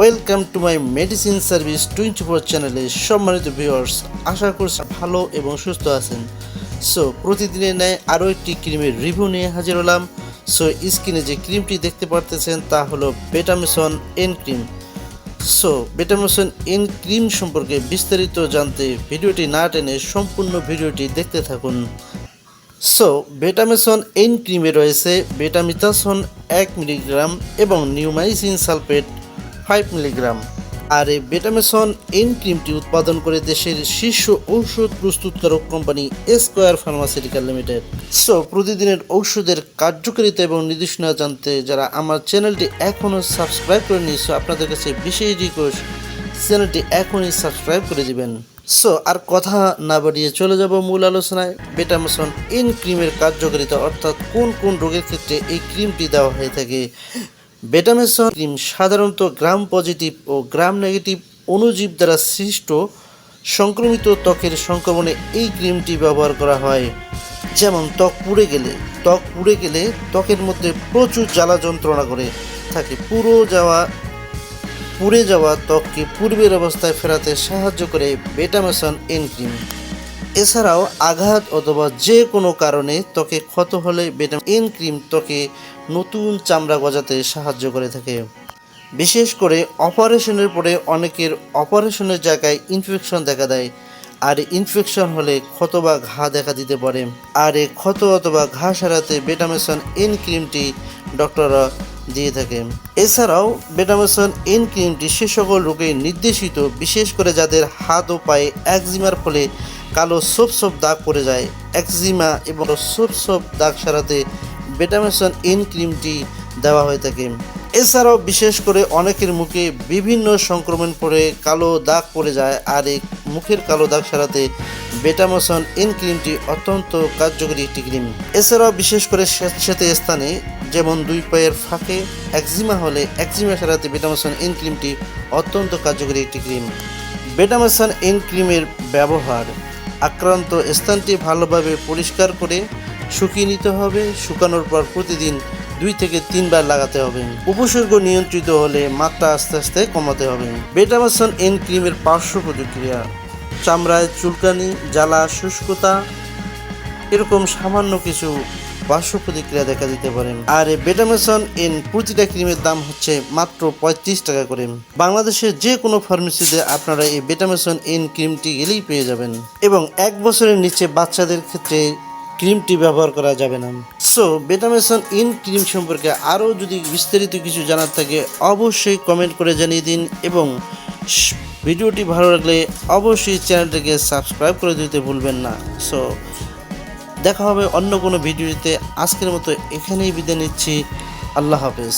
Welcome to my medicine service twenty four চ্যানেলে সম্মানিত viewers আশা করছি ভালো এবং সুস্থ আছেন। সো প্রতিদিনের ন্যায় আরও একটি ক্রিমের রিভিউ নিয়ে হাজির হলাম। সো স্ক্রিনে যে ক্রিমটি দেখতে পারতেছেন তা হলো Betameson N cream so Betameson N cream সম্পর্কে বিস্তারিত জানতে ভিডিওটি না টেনে সম্পূর্ণ ভিডিওটি দেখতে থাকুন। সো বেটামেসন এন ক্রিমে রয়েছে বেটামিথাসন এক মিলিগ্রাম এবং নিউমাইসিন সালফেট ফাইভ মিলিগ্রাম। আর এই বেটামেসন এন ক্রিমটি উৎপাদন করে দেশের শীর্ষ ঔষধ প্রস্তুতকারক company Square pharmaceutical limited. So প্রতিদিনের ঔষধের কার্যকারিতা এবং নির্দেশনা জানতে যারা আমার চ্যানেলটি এখনও সাবস্ক্রাইব করে নিয়েছে আপনাদের কাছে বিশেষ রিকোয়েস্ট চ্যানেলটি এখনই সাবস্ক্রাইব করে দিবেন। সো আর কথা না বাড়িয়ে চলে যাব মূল আলোচনায়। বেটামেসন ইন ক্রিমের কার্যকারিতা অর্থাৎ কোন কোন রোগের ক্ষেত্রে এই ক্রিমটি দেওয়া হয়ে থাকে। বেটামেসন ক্রিম সাধারণত গ্রাম পজিটিভ ও গ্রাম নেগেটিভ অণুজীব দ্বারা সৃষ্ট সংক্রমিত ত্বকের সংক্রমণে এই ক্রিমটি ব্যবহার করা হয়। যেমন, ত্বক পুড়ে গেলে, ত্বক পুড়ে গেলে ত্বকের মধ্যে প্রচুর জ্বালা যন্ত্রণা করে। থাকে পুরো যাওয়া, পুড়ে যাওয়া ত্বককে পূর্বের অবস্থায় ফেরাতে সাহায্য করে বেটামেসন এন ক্রিম এছাড়াও আঘাত অথবা যে কোনো কারণে ত্বকে ক্ষত হলে বেটাম এন ক্রিম ত্বকে নতুন চামড়া গজাতে সাহায্য করে থাকে। বিশেষ করে অপারেশনের পরে অনেকের অপারেশনের জায়গায় ইনফেকশন দেখা দেয়, আর ইনফেকশন হলে ক্ষত বা ঘা দেখা দিতে পারে। আর এই ক্ষত অথবা ঘা সারাতে বেটামেসন এন ক্রিমটি ডক্টররা দিয়ে থাকে এছাড়াও বেটামেসন এন ক্রিমটি সে সকল রোগে নির্দেশিত, বিশেষ করে যাদের হাত ও পায়ে একজিমার ফলে কালো সোপ সোপ দাগ পড়ে যায়। একজিমা এবং সোপ সোপ দাগ সারাতে বেটামেসন এন ক্রিমটি দেওয়া হয়ে থাকে। এছাড়াও বিশেষ করে অনেকের মুখে বিভিন্ন সংক্রমণ পড়ে, কালো দাগ পড়ে যায়। আর এই মুখের কালো দাগ সারাতে বেটামোসন এন ক্রিমটি অত্যন্ত কার্যকরী একটি ক্রিম। এছাড়াও বিশেষ করে স্যাঁতস্যাঁতে স্থানে যেমন দুই পায়ের ফাঁকে, একজিমা হলে একজিমা সারাতে বেটামোসন এন ক্রিমটি অত্যন্ত কার্যকরী একটি ক্রিম। বেটামেসন এন ক্রিমের ব্যবহার, আক্রান্ত স্থানটি ভালোভাবে পরিষ্কার করে শুকিয়ে নিতে হবে, শুকানোর পর প্রতিদিন দুই থেকে তিনবার লাগাতে হবে। উপসর্গ নিয়ন্ত্রিত হলে মাত্রা আস্তে আস্তে কমাতে হবে। বেটামাসন এন ক্রিমের পার্শ্ব প্রতিক্রিয়া, চামড়ায় চুলকানি, জ্বালা, শুষ্কতা, এরকম সামান্য কিছু পার্শ্ব প্রতিক্রিয়া দেখা দিতে পারে। আর বেটামেসন এন প্রতিটা ক্রিমের দাম হচ্ছে মাত্র পঁয়ত্রিশ টাকা করে। বাংলাদেশের যে কোনো ফার্মেসিতে আপনারা এই বেটামেসন এন ক্রিমটি গেলেই পেয়ে যাবেন। এবং এক বছরের নিচে বাচ্চাদের ক্ষেত্রে ক্রিমটি ব্যবহার করা যাবে না। সো বেটামেসন ইন ক্রিম সম্পর্কে আরও যদি বিস্তারিত কিছু জানার থাকে, অবশ্যই কমেন্ট করে জানিয়ে দিন এবং ভিডিওটি ভালো লাগলে অবশ্যই চ্যানেলটিকে সাবস্ক্রাইব করে দিতে ভুলবেন না। সো দেখা হবে অন্য কোনো ভিডিওতে। আজকের মতো এখানেই বিদায় নিচ্ছি। আল্লাহ হাফেজ।